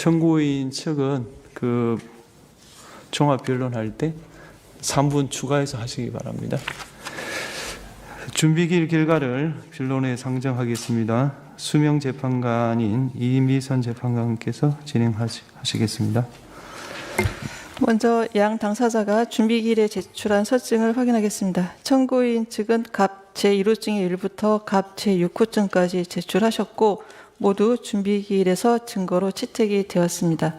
청구인 측은 그 종합 변론할 때 3분 추가해서 하시기 바랍니다. 준비길 결과를 변론에 상정하겠습니다. 수명 재판관인 이미선 재판관께서 진행하시겠습니다. 먼저 양 당사자가 준비기일에 제출한 서증을 확인하겠습니다. 청구인 측은 갑 제1호증의 1부터 갑 제6호증까지 제출하셨고 모두 준비기일에서 증거로 채택이 되었습니다.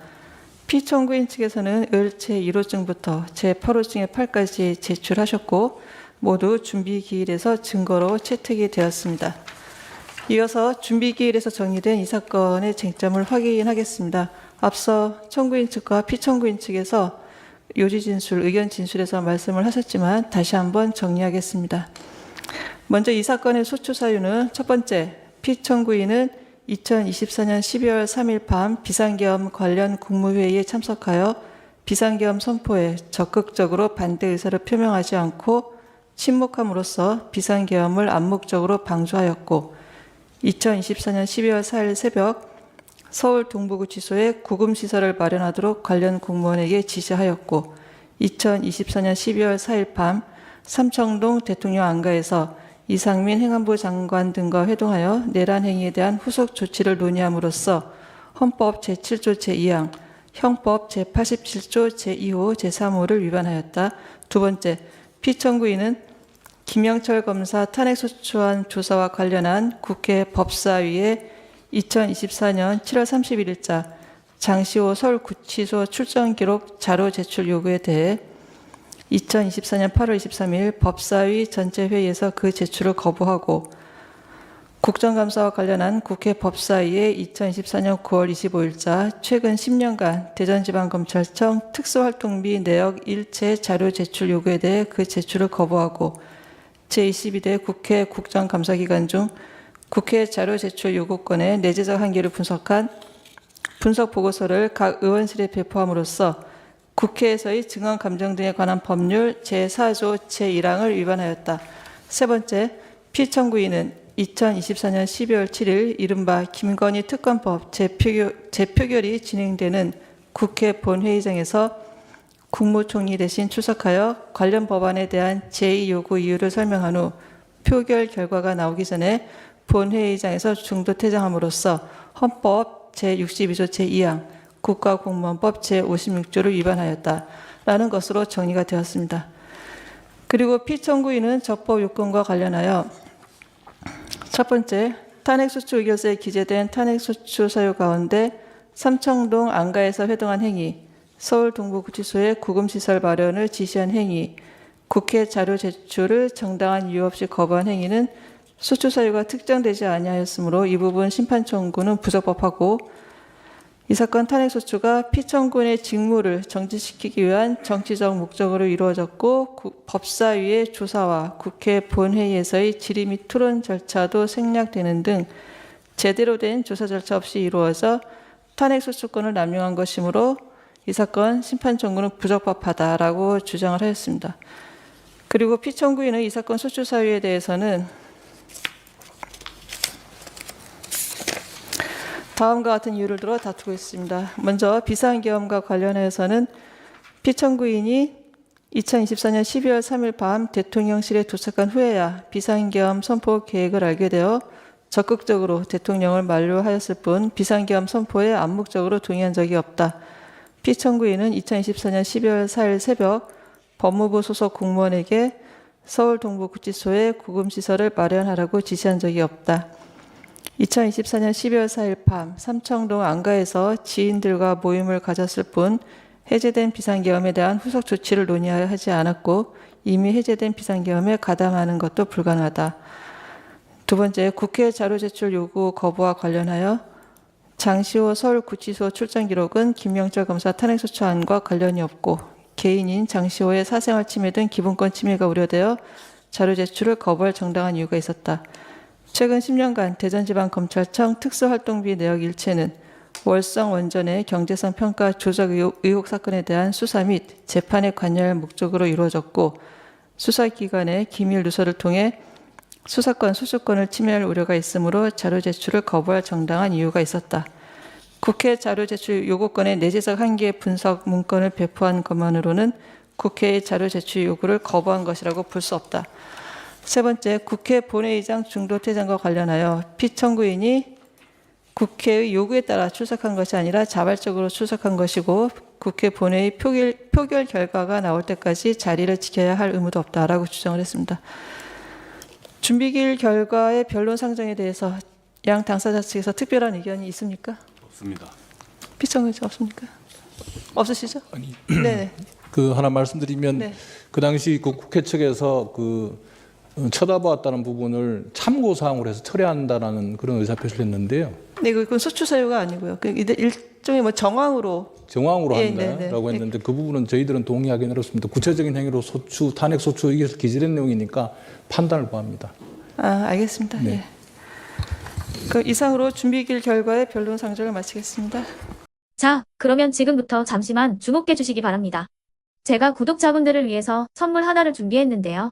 피청구인 측에서는 을 제1호증부터 제8호증의 8까지 제출하셨고 모두 준비기일에서 증거로 채택이 되었습니다. 이어서 준비기일에서 정리된 이 사건의 쟁점을 확인하겠습니다. 앞서 청구인 측과 피청구인 측에서 요지 진술, 의견 진술에서 말씀을 하셨지만 다시 한번 정리하겠습니다. 먼저 이 사건의 소추 사유는 첫 번째, 피청구인은 2024년 12월 3일 밤 비상계엄 관련 국무회의에 참석하여 비상계엄 선포에 적극적으로 반대 의사를 표명하지 않고 침묵함으로써 비상계엄을 암묵적으로 방조하였고 2024년 12월 4일 새벽 서울 동부구치소에 구금시설을 마련하도록 관련 공무원에게 지시하였고 2024년 12월 4일 밤 삼청동 대통령 안가에서 이상민 행안부 장관 등과 회동하여 내란 행위에 대한 후속 조치를 논의함으로써 헌법 제7조 제2항, 형법 제87조 제2호 제3호를 위반하였다. 두 번째, 피청구인은 김영철 검사 탄핵소추안 조사와 관련한 국회 법사위의 2024년 7월 31일자 장시호 서울구치소 출정 기록 자료 제출 요구에 대해 2024년 8월 23일 법사위 전체 회의에서 그 제출을 거부하고 국정감사와 관련한 국회 법사위의 2024년 9월 25일자 최근 10년간 대전지방검찰청 특수활동비 내역 일체 자료 제출 요구에 대해 그 제출을 거부하고 제22대 국회 국정감사 기간 중 국회 자료 제출 요구권의 내재적 한계를 분석한 분석 보고서를 각 의원실에 배포함으로써 국회에서의 증언 감정 등에 관한 법률 제4조 제1항을 위반하였다. 세 번째, 피청구인은 2024년 12월 7일 이른바 김건희 특검법 재표결, 재표결이 진행되는 국회 본회의장에서 국무총리 대신 출석하여 관련 법안에 대한 제2요구 이유를 설명한 후 표결 결과가 나오기 전에 본회의장에서 중도 퇴장함으로써 헌법 제62조 제2항 국가공무원법 제56조를 위반하였다라는 것으로 정리가 되었습니다. 그리고 피청구인은 적법 요건과 관련하여 첫 번째, 탄핵소추 의결서에 기재된 탄핵소추 사유 가운데 삼청동 안가에서 회동한 행위, 서울 동부구치소에 구금시설 마련을 지시한 행위, 국회 자료 제출을 정당한 이유 없이 거부한 행위는 소추 사유가 특정되지 아니하였으므로 이 부분 심판 청구는 부적법하고 이 사건 탄핵 소추가 피청군의 직무를 정지시키기 위한 정치적 목적으로 이루어졌고 구- 법사위의 조사와 국회 본회의에서의 질의 및 토론 절차도 생략되는 등 제대로 된 조사 절차 없이 이루어져 탄핵 소추권을 남용한 것이므로 이 사건 심판 청구는 부적법하다라고 주장을 하였습니다. 그리고 피청구인은 이 사건 소추 사유에 대해서는 다음과 같은 이유를 들어 다투고 있습니다. 먼저 비상계엄과 관련해서는 피청구인이 2024년 12월 3일 밤 대통령실에 도착한 후에야 비상계엄 선포 계획을 알게 되어 적극적으로 대통령을 만류하였을 뿐 비상계엄 선포에 암묵적으로 동의한 적이 없다. 피청구인은 2024년 12월 4일 새벽 법무부 소속 공무원에게 서울 동부구치소에 구금시설을 마련하라고 지시한 적이 없다. 2024년 12월 4일 밤 삼청동 안가에서 지인들과 모임을 가졌을 뿐 해제된 비상계엄에 대한 후속 조치를 논의하여 하지 않았고 이미 해제된 비상계엄에 가담하는 것도 불가능하다. 두 번째, 국회 자료 제출 요구 거부와 관련하여 장시호 서울구치소 출장 기록은 김영철 검사 탄핵소추안과 관련이 없고 개인인 장시호의 사생활 침해 등 기본권 침해가 우려되어 자료 제출을 거부할 정당한 이유가 있었다. 최근 10년간 대전지방검찰청 특수활동비 내역 일체는 월성 원전의 경제성 평가 조작 의혹, 의혹 사건에 대한 수사 및 재판에 관여할 목적으로 이루어졌고 수사기관의 기밀 누설을 통해 수사권 수수권을 침해할 우려가 있으므로 자료 제출을 거부할 정당한 이유가 있었다. 국회 자료 제출 요구권의 내재적 한계 분석 문건을 배포한 것만으로는 국회의 자료 제출 요구를 거부한 것이라고 볼 수 없다. 세 번째, 국회 본회의장 중도 퇴장과 관련하여 피청구인이 국회의 요구에 따라 출석한 것이 아니라 자발적으로 출석한 것이고 국회 본회의 표결, 표결 결과가 나올 때까지 자리를 지켜야 할 의무도 없다라고 주장을 했습니다. 준비기일 결과의 변론 상정에 대해서 양 당사자 측에서 특별한 의견이 있습니까? 없습니다. 피청구인 없습니까? 없으시죠? 아니 네. 그 하나 말씀드리면 네. 그 당시 그 국회 측에서 그 어, 쳐다보았다는 부분을 참고 사항으로 해서 처리한다라는 그런 의사 표시를 했는데요. 네, 그건 소추 사유가 아니고요. 그 일- 일종의 뭐 정황으로 정황으로 예, 네, 한다라고 네. 했는데 그 부분은 저희들은 동의하기는 어렵습니다. 구체적인 행위로 소추, 탄핵 소추 이게 기재된 내용이니까 판단을 구합니다. 아, 알겠습니다. 네. 예. 그 이상으로 준비기일 결과의 변론 상정을 마치겠습니다. 자, 그러면 지금부터 잠시만 주목해 주시기 바랍니다. 제가 구독자분들을 위해서 선물 하나를 준비했는데요.